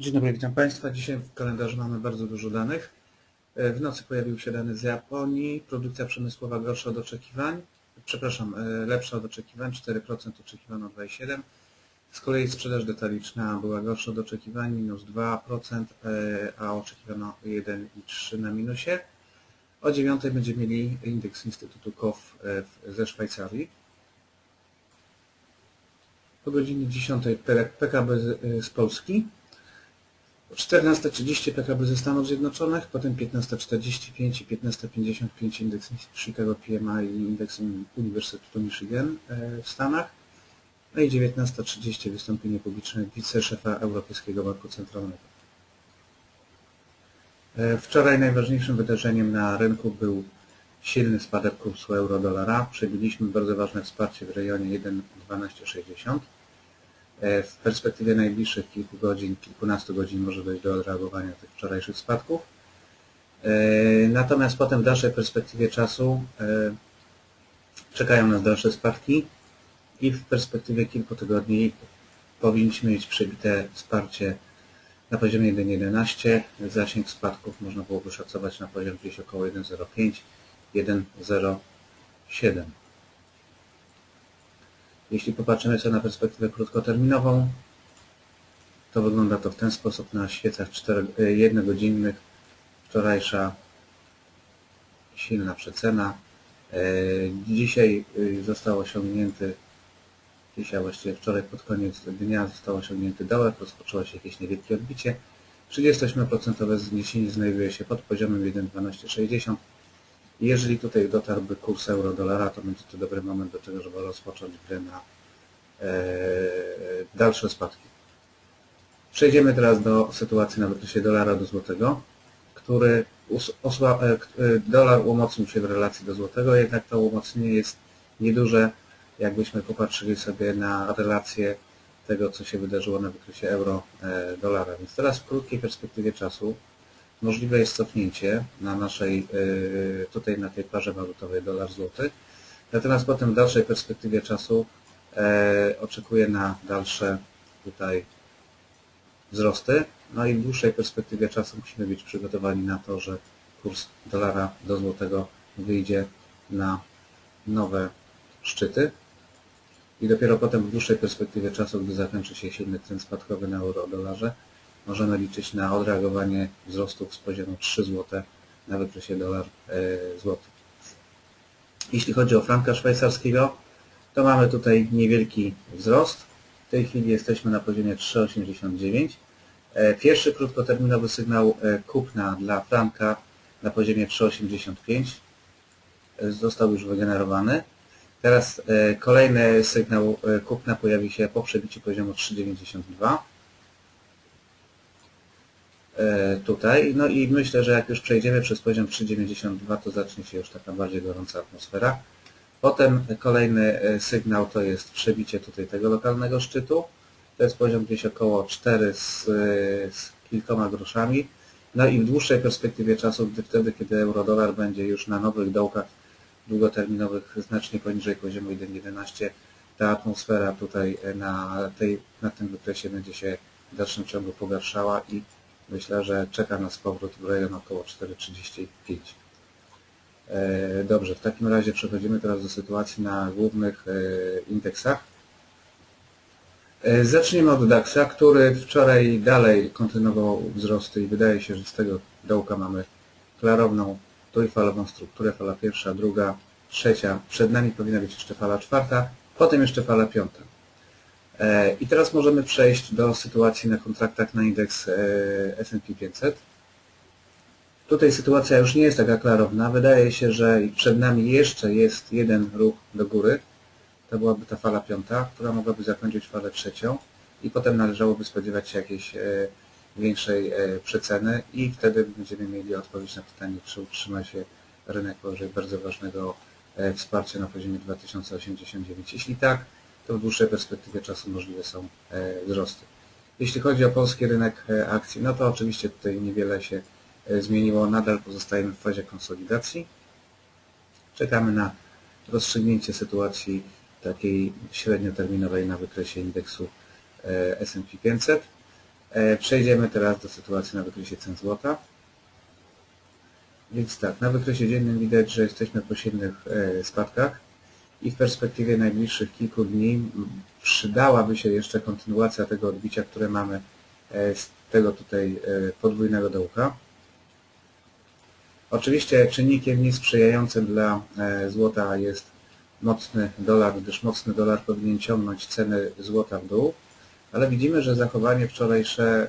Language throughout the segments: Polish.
Dzień dobry, witam Państwa. Dzisiaj w kalendarzu mamy bardzo dużo danych. E, W nocy pojawił się dany z Japonii. Produkcja przemysłowa gorsza od oczekiwań. Przepraszam, e, lepsza od oczekiwań. 4% oczekiwano 2,7%. Z kolei sprzedaż detaliczna była gorsza od oczekiwań, minus 2%, e, a oczekiwano 1,3% na minusie. O 9 będziemy mieli indeks Instytutu KOF ze Szwajcarii. O godzinie 10 PKB z Polski. O 14.30 PKB ze Stanów Zjednoczonych, potem 15.45 i 15.55 indeks Chicago PMI i indeks Uniwersytetu Michigan e, w Stanach. No i 19.30 wystąpienie publiczne wiceszefa Europejskiego Banku Centralnego. E, Wczoraj najważniejszym wydarzeniem na rynku był silny spadek kursu euro-dolara. Przebiliśmy bardzo ważne wsparcie w rejonie 1,1260. E, W perspektywie najbliższych kilku godzin, kilkunastu godzin może dojść do odreagowania tych wczorajszych spadków. E, Natomiast potem w dalszej perspektywie czasu e, czekają nas dalsze spadki i w perspektywie kilku tygodni powinniśmy mieć przebite wsparcie na poziomie 1,11. Zasięg spadków można byłoby szacować na poziom gdzieś około 1,05, 1,07. Jeśli popatrzymy sobie na perspektywę krótkoterminową, to wygląda to w ten sposób na świecach 4, y, jednogodzinnych. Wczorajsza silna przecena. E, Dzisiaj y, został osiągnięty, dzisiaj właściwie wczoraj pod koniec dnia został osiągnięty dołek, rozpoczęło się jakieś niewielkie odbicie. 38% zniesienie znajduje się pod poziomem 1,1260. Jeżeli tutaj dotarłby kurs euro-dolara, to będzie to dobry moment do tego, żeby rozpocząć grę na e, dalsze spadki. Przejdziemy teraz do sytuacji na wykresie dolara do złotego, który osła- e, e, dolar umocnił się w relacji do złotego, jednak to umocnienie jest nieduże, jakbyśmy popatrzyli sobie na relację tego, co się wydarzyło na wykresie euro-dolara. Więc teraz w krótkiej perspektywie czasu możliwe jest cofnięcie na naszej, y, tutaj na tej parze walutowej dolar-złoty. Natomiast potem w dalszej perspektywie czasu e, oczekuję na dalsze tutaj wzrosty. No i w dłuższej perspektywie czasu musimy być przygotowani na to, że kurs dolara do złotego wyjdzie na nowe szczyty. I dopiero potem w dłuższej perspektywie czasu, gdy zakończy się silny trend spadkowy na euro-dolarze, możemy liczyć na odreagowanie wzrostów z poziomu 3 zł na wykresie dolar e, złoty. Jeśli chodzi o franka szwajcarskiego, to mamy tutaj niewielki wzrost. W tej chwili jesteśmy na poziomie 3,89. E, Pierwszy krótkoterminowy sygnał e, kupna dla franka na poziomie 3,85 e, został już wygenerowany. Teraz kolejny sygnał kupna pojawi się po przebiciu poziomu 3,92 e, tutaj. No i myślę, że jak już przejdziemy przez poziom 3,92, to zacznie się już taka bardziej gorąca atmosfera. Potem kolejny e, sygnał to jest przebicie tutaj tego lokalnego szczytu. To jest poziom gdzieś około 4 z, e, z kilkoma groszami. No i w dłuższej perspektywie czasu, gdy wtedy, kiedy euro-dolar będzie już na nowych dołkach długoterminowych znacznie poniżej poziomu 1,11, ta atmosfera tutaj e, na, tej, na tym wykresie będzie się w dalszym ciągu pogarszała i myślę, że czeka nas powrót w rejon około 4,35. E, Dobrze, w takim razie przechodzimy teraz do sytuacji na głównych e, indeksach. E, Zaczniemy od DAX-a, który wczoraj dalej kontynuował wzrosty i wydaje się, że z tego dołka mamy klarowną trójfalową strukturę. Fala pierwsza, druga, trzecia. Przed nami powinna być jeszcze fala czwarta, potem jeszcze fala piąta. E, I teraz możemy przejść do sytuacji na kontraktach na indeks e, S&P 500. Tutaj sytuacja już nie jest taka klarowna. Wydaje się, że przed nami jeszcze jest jeden ruch do góry. To byłaby ta fala piąta, która mogłaby zakończyć falę trzecią i potem należałoby spodziewać się jakiejś e, większej przeceny i wtedy będziemy mieli odpowiedź na pytanie, czy utrzyma się rynek powyżej bardzo ważnego wsparcia na poziomie 2089. Jeśli tak, to w dłuższej perspektywie czasu możliwe są e, wzrosty. Jeśli chodzi o polski rynek e, akcji, no to oczywiście tutaj niewiele się e, zmieniło. Nadal pozostajemy w fazie konsolidacji. Czekamy na rozstrzygnięcie sytuacji takiej średnioterminowej na wykresie indeksu S&P 500. E, Przejdziemy teraz do sytuacji na wykresie cen złota. Więc tak, na wykresie dziennym widać, że jesteśmy po silnych spadkach i w perspektywie najbliższych kilku dni przydałaby się jeszcze kontynuacja tego odbicia, które mamy e, z tego tutaj e, podwójnego dołka. Oczywiście czynnikiem niesprzyjającym dla e, złota jest mocny dolar, gdyż mocny dolar powinien ciągnąć ceny złota w dół, ale widzimy, że zachowanie wczorajsze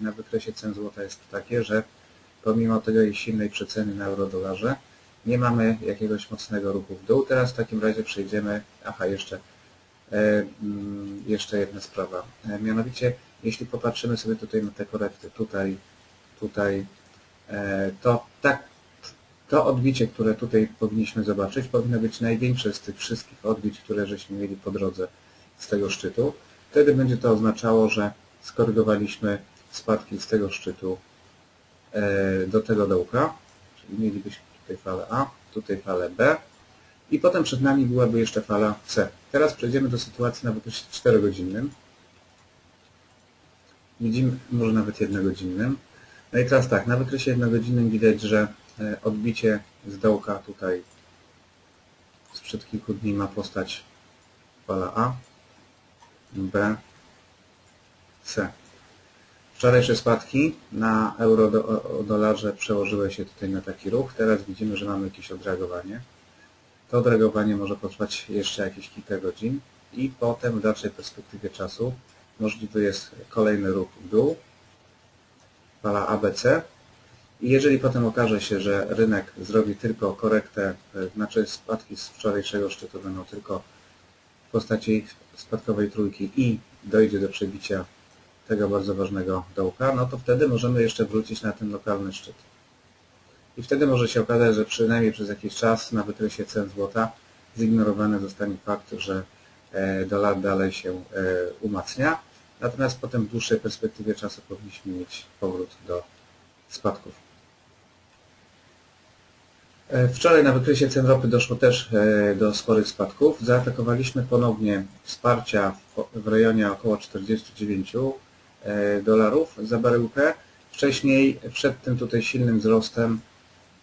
na wykresie cen złota jest takie, że pomimo tej silnej przeceny na euro-dolarze nie mamy jakiegoś mocnego ruchu w dół. Teraz w takim razie przejdziemy, aha jeszcze, e, mm, jeszcze jedna sprawa, E, mianowicie jeśli popatrzymy sobie tutaj na te korekty, tutaj, tutaj, e, to tak, to odbicie, które tutaj powinniśmy zobaczyć, powinno być największe z tych wszystkich odbić, które żeśmy mieli po drodze z tego szczytu. Wtedy będzie to oznaczało, że skorygowaliśmy spadki z tego szczytu do tego dołka, czyli mielibyśmy tutaj falę A, tutaj falę B i potem przed nami byłaby jeszcze fala C. Teraz przejdziemy do sytuacji na wykresie 4-godzinnym. Widzimy, może nawet jednogodzinnym. No i teraz tak, na wykresie jednogodzinnym widać, że e, odbicie z dołka tutaj sprzed kilku dni ma postać fala A, B, C. Wczorajsze spadki na euro do, dolarze przełożyły się tutaj na taki ruch. Teraz widzimy, że mamy jakieś odreagowanie. To odreagowanie może potrwać jeszcze jakieś kilka godzin i potem w dalszej perspektywie czasu możliwy jest kolejny ruch w dół, fala ABC. I jeżeli potem okaże się, że rynek zrobi tylko korektę, e, znaczy spadki z wczorajszego szczytu będą tylko w postaci spadkowej trójki i dojdzie do przebicia tego bardzo ważnego dołka, no to wtedy możemy jeszcze wrócić na ten lokalny szczyt. I wtedy może się okazać, że przynajmniej przez jakiś czas na wykresie cen złota zignorowany zostanie fakt, że e, dolar dalej się e, umacnia, natomiast potem w dłuższej perspektywie czasu powinniśmy mieć powrót do spadków. E, Wczoraj na wykresie cen ropy doszło też do sporych spadków. Zaatakowaliśmy ponownie wsparcia w- rejonie około 49 e, dolarów za baryłkę. Wcześniej, przed tym tutaj silnym wzrostem,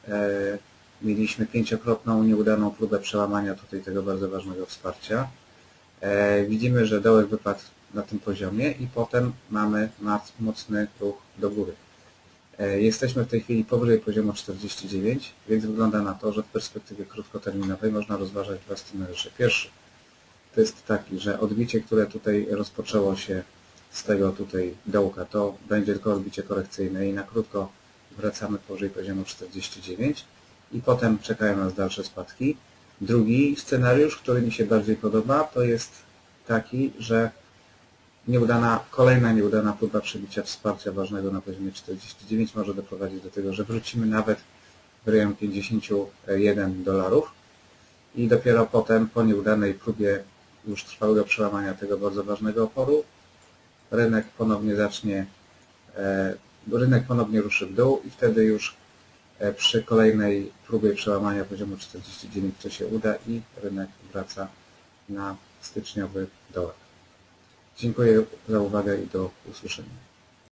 e, mieliśmy pięciokrotną nieudaną próbę przełamania tutaj tego bardzo ważnego wsparcia. E, Widzimy, że dołek wypadł na tym poziomie i potem mamy mocny ruch do góry. E, Jesteśmy w tej chwili powyżej poziomu 49, więc wygląda na to, że w perspektywie krótkoterminowej można rozważać dwa scenariusze. Pierwszy to jest taki, że odbicie, które tutaj rozpoczęło się z tego tutaj dołka, to będzie tylko odbicie korekcyjne i na krótko wracamy powyżej poziomu 49 i potem czekają nas dalsze spadki. Drugi scenariusz, który mi się bardziej podoba, to jest taki, że nieudana, kolejna nieudana próba przebicia wsparcia ważnego na poziomie 49 może doprowadzić do tego, że wrócimy nawet w rejon 51 dolarów i dopiero potem po nieudanej próbie już trwałego przełamania tego bardzo ważnego oporu rynek ponownie zacznie, e, rynek ponownie ruszy w dół i wtedy już e, przy kolejnej próbie przełamania poziomu 49 to się uda i rynek wraca na styczniowy dołek. Dziękuję za uwagę i do usłyszenia.